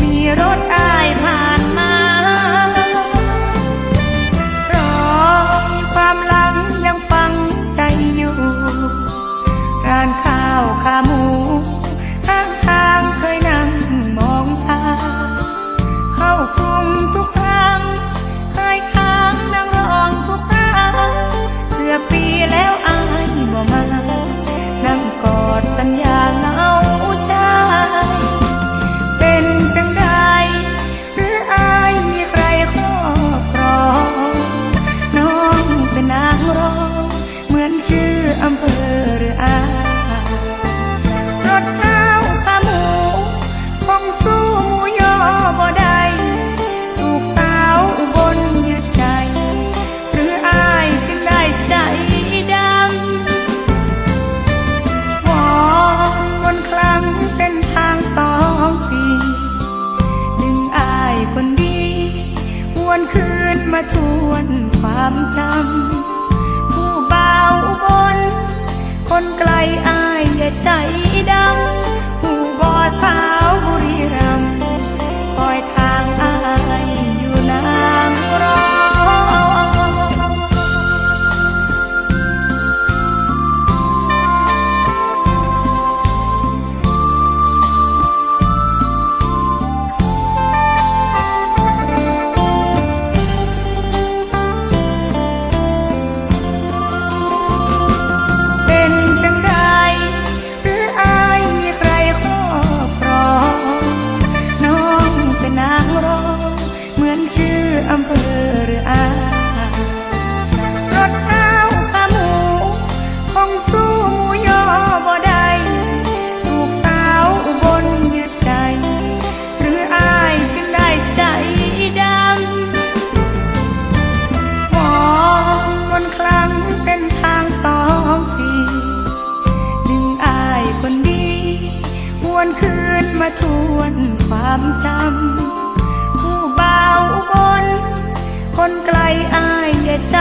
มีรถอายผ่านมารองความหลังยังฟังใจอยู่ ร้านข้าวขาหมู วนคืนมาทวนความจำผู้เบาบน คนไกลอายอย่าใจ คืนมาทวนความจำผู้บ่าวอุบน คนไกลอายอย่าใจ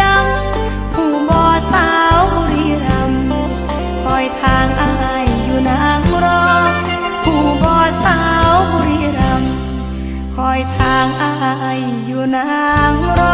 ดำผู้บ่อสาวบุรีรัมคอยทางอายอยู่นางรองผู้บ่อสาวบุรีรัมคอยทางอายอยู่นางรอง